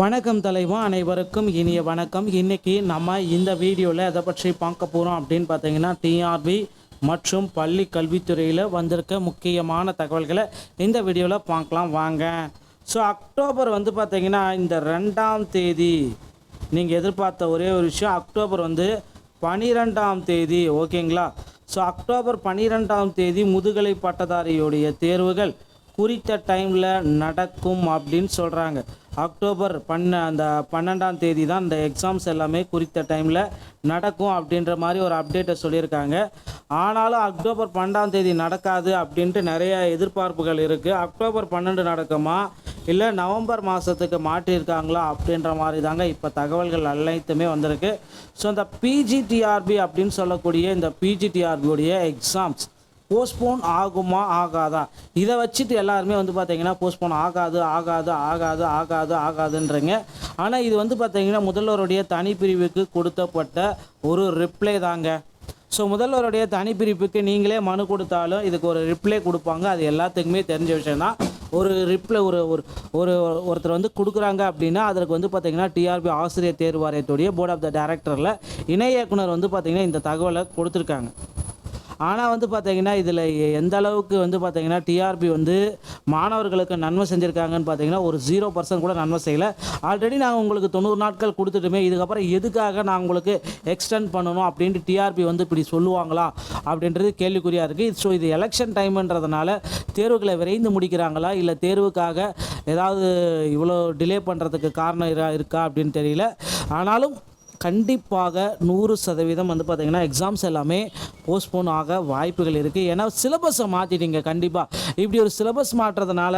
வணக்கம் தலைவா அனைவருக்கும் இனிய வணக்கம். இன்னைக்கு நம்ம இந்த வீடியோவில் எதை பற்றி பார்க்க போகிறோம் அப்படின்னு பார்த்தீங்கன்னா டிஆர்பி மற்றும் பள்ளி கல்வித்துறையில் வந்திருக்க முக்கியமான தகவல்களை இந்த வீடியோவில் பார்க்கலாம். வாங்க. ஸோ அக்டோபர் வந்து பார்த்தீங்கன்னா இந்த ரெண்டாம் தேதி நீங்கள் எதிர்பார்த்த ஒரே ஒரு விஷயம் அக்டோபர் வந்து பனிரெண்டாம் தேதி ஓகேங்களா? ஸோ அக்டோபர் பன்னிரெண்டாம் தேதி முதுகலை பட்டதாரியுடைய தேர்வுகள் குறித்த டைமில் நடக்கும் அப்படின்னு சொல்கிறாங்க அக்டோபர் பன்ன அந்த பன்னெண்டாம் தேதி தான் இந்த எக்ஸாம்ஸ் எல்லாமே குறித்த டைமில் நடக்கும் அப்படின்ற மாதிரி ஒரு அப்டேட்டை சொல்லியிருக்காங்க. ஆனாலும் அக்டோபர் பன்னெண்டாம் தேதி நடக்காது அப்படின்ட்டு நிறைய எதிர்பார்ப்புகள் இருக்குது அக்டோபர் பன்னெண்டு நடக்குமா? இல்லை நவம்பர் மாதத்துக்கு மாற்றியிருக்காங்களா அப்படின்ற மாதிரி தாங்க இப்போ தகவல்கள் அனைத்துமே வந்திருக்கு. ஸோ இந்த பிஜிடிஆர்பி அப்படின்னு சொல்லக்கூடிய இந்த பிஜிடிஆர்பியுடைய எக்ஸாம்ஸ் போஸ்ட்போன் ஆகுமா ஆகாதா? இதை வச்சுட்டு எல்லாருமே வந்து பார்த்தீங்கன்னா போஸ்ட்போன் ஆகாது ஆகாது ஆகாது ஆகாது ஆகாதுன்றீங்க. ஆனால் இது வந்து பார்த்தீங்கன்னா முதல்வருடைய தனிப்பிரிவுக்கு கொடுத்தப்பட்ட ஒரு ரிப்ளை தாங்க. ஸோ முதல்வருடைய தனிப்பிரிவுக்கு நீங்களே மனு கொடுத்தாலும் இதுக்கு ஒரு ரிப்ளை கொடுப்பாங்க. அது எல்லாத்துக்குமே தெரிஞ்ச விஷயம் தான் ஒரு ரிப்ளை ஒரு ஒரு ஒரு ஒருத்தர் வந்து கொடுக்குறாங்க அப்படின்னா அதற்கு வந்து பார்த்தீங்கன்னா டிஆர்பி ஆசிரியர் தேர்வாரியத்துடைய போர்ட் ஆஃப் த டேரக்டரில் இணை இயக்குனர் வந்து பார்த்தீங்கன்னா இந்த தகவலை கொடுத்துருக்காங்க. ஆனால் வந்து பார்த்தீங்கன்னா இதில் எந்த அளவுக்கு வந்து பார்த்தீங்கன்னா டிஆர்பி வந்து மாணவர்களுக்கு நன்மை செஞ்சுருக்காங்கன்னு பார்த்தீங்கன்னா ஒரு ஜீரோ பர்சன்ட் கூட நன்மை செய்யலை. ஆல்ரெடி நாங்கள் உங்களுக்கு தொண்ணூறு நாட்கள் கொடுத்துட்டுமே இதுக்கப்புறம் எதுக்காக நான் உங்களுக்கு எக்ஸ்டெண்ட் பண்ணணும் அப்படின்ட்டு டிஆர்பி வந்து இப்படி சொல்லுவாங்களா அப்படின்றது கேள்விக்குறியாக இருக்குது ஸோ இது எலெக்ஷன் டைம்ன்றதுனால தேர்வுகளை விரைந்து முடிக்கிறாங்களா? இல்லை தேர்வுக்காக ஏதாவது இவ்வளோ டிலே பண்ணுறதுக்கு காரணம் இருக்கா அப்படின்னு தெரியல. ஆனாலும் கண்டிப்பாக நூறு சதவீதம் வந்து பார்த்திங்கன்னா எக்ஸாம்ஸ் எல்லாமே போஸ்ட்போன் ஆக வாய்ப்புகள் இருக்குது ஏன்னா சிலபஸை மாற்றிட்டீங்க கண்டிப்பாக இப்படி ஒரு சிலபஸ் மாற்றுறதுனால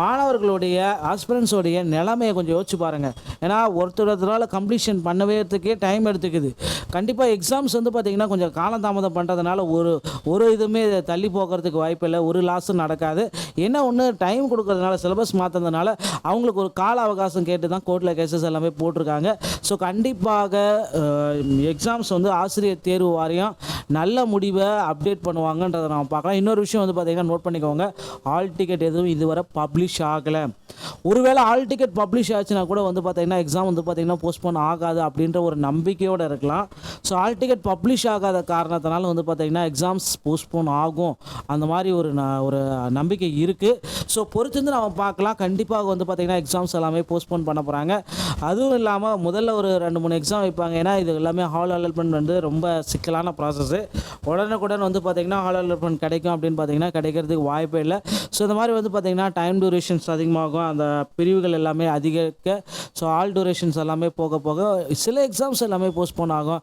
மாணவர்களுடைய ஆஸ்பிரன்ஸோடைய நிலைமையை கொஞ்சம் யோசிச்சு பாருங்கள் ஏன்னா ஒருத்தர் ஒருத்தரால் கம்ப்ளீஷன் பண்ணவேறதுக்கே டைம் எடுத்துக்குது. கண்டிப்பாக எக்ஸாம்ஸ் வந்து பார்த்திங்கன்னா கொஞ்சம் காலதாமதம் பண்ணுறதுனால ஒரு ஒரு இதுவுமே தள்ளி போகிறதுக்கு வாய்ப்பு இல்லை. ஒரு லாஸும் நடக்காது. என்ன ஒன்று டைம் கொடுக்கறதுனால சிலபஸ் மாற்றுறதுனால அவங்களுக்கு ஒரு கால அவகாசம் கேட்டு தான் கோர்ட்டில் கேசஸ் எல்லாமே போட்டிருக்காங்க. ஸோ கண்டிப்பாக எக்ஸாம்ஸ் வந்து ஆசிரியர் தேர்வு வாரியம் நல்ல முடிவை அப்டேட் பண்ணுவாங்கன்றதை நம்ம பார்க்கலாம். இன்னொரு விஷயம் வந்து பார்த்தீங்கன்னா நோட் பண்ணிக்கோங்க. ஆல் டிக்கெட் எதுவும் இதுவரை பப்ளிஷ் ஆகலை. ஒருவேளை ஆல் டிக்கெட் பப்ளிஷ் ஆச்சுன்னா கூட வந்து பார்த்தீங்கன்னா எக்ஸாம் வந்து பார்த்தீங்கன்னா போஸ்ட்போன் ஆகாது அப்படின்ற ஒரு நம்பிக்கையோடு இருக்கலாம். ஸோ ஆல் டிக்கெட் பப்ளிஷ் ஆகாத காரணத்தினால வந்து பார்த்தீங்கன்னா எக்ஸாம்ஸ் போஸ்ட்போன் ஆகும். அந்த மாதிரி ஒரு ந- ஒரு நம்பிக்கை இருக்குது ஸோ பொறுத்திருந்து நம்ம பார்க்கலாம். கண்டிப்பாக வந்து பார்த்தீங்கன்னா எக்ஸாம்ஸ் எல்லாமே போஸ்ட்போன் பண்ண போகிறாங்க அதுவும் இல்லாமல் முதல்ல ஒரு ரெண்டு மூணு எக்ஸாம் வைப்பாங்க. ஏன்னா இது எல்லாமே ஹால் அலாட்மெண்ட் வந்து ரொம்ப சிக்கலான ப்ராசஸ் ப்ராசஸ்ஸு உடனுக்குடன் வந்து பார்த்தீங்கன்னா ஹால் அலாட்மெண்ட் கிடைக்கும் அப்படின்னு பார்த்தீங்கன்னா கிடைக்கிறதுக்கு வாய்ப்பே இல்லை. ஸோ இந்த மாதிரி வந்து பார்த்திங்கன்னா டைம் டூரேஷன்ஸ் அதிகமாகும். அந்த பிரிவுகள் எல்லாமே அதிகரிக்க. ஸோ ஆல் டூரேஷன்ஸ் எல்லாமே போக போக சில எக்ஸாம்ஸ் எல்லாமே போஸ்ட்போன் ஆகும்.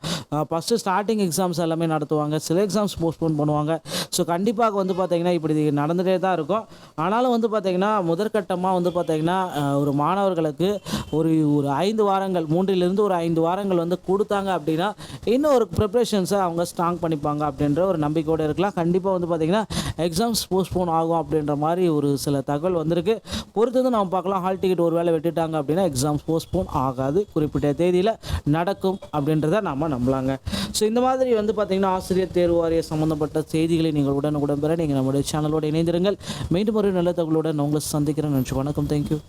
ஃபஸ்ட்டு ஸ்டார்டிங் எக்ஸாம்ஸ் எல்லாமே நடத்துவாங்க. சில எக்ஸாம்ஸ் போஸ்ட்போன் பண்ணுவாங்க. ஸோ கண்டிப்பாக வந்து பார்த்தீங்கன்னா இப்படி நடந்துகிட்டே தான் இருக்கும். ஆனாலும் வந்து பார்த்தீங்கன்னா முதற்கட்டமாக வந்து பார்த்திங்கன்னா ஒரு மாணவர்களுக்கு ஒரு ஒரு ஐந்து வாரங்கள் மூன்றிலிருந்து ஒரு ஐந்து வாரங்கள் வந்து கொடுத்தாங்க அப்படின்னா இன்னும் ஒரு ப்ரிப்ரேஷன்ஸை அவங்க ஸ்ட்ராங் பண்ணிப்பாங்க அப்படின்ற ஒரு நம்பிக்கையோடு இருக்கலாம். கண்டிப்பாக வந்து பார்த்தீங்கன்னா எக்ஸாம்ஸ் போஸ்ட்போன் ஆகும் அப்படின்ற மாதிரி ஒரு சில தகவல் வந்திருக்கு. பொறுத்து நம்ம பார்க்கலாம். ஹால் டிக்கெட் ஒரு வேளை வெட்டிட்டாங்க அப்படின்னா எக்ஸாம்ஸ் போஸ்ட்போன் ஆகாது. குறிப்பிட்ட தேதியில் நடக்கும் அப்படின்றத நம்ம நம்பலாங்க. ஸோ இந்த மாதிரி வந்து பார்த்தீங்கன்னா ஆசிரியர் தேர்வு வாரிய சம்மந்தப்பட்ட செய்திகளை நீங்கள் உடனுக்குடன் பெற நீங்கள் நம்முடைய சேனலோடு இணைந்திருங்கள். மீண்டும் ஒரு நல்ல தகவலுடன் உங்களை சந்திக்கிறேன். நினச்சி வணக்கம். தேங்க்யூ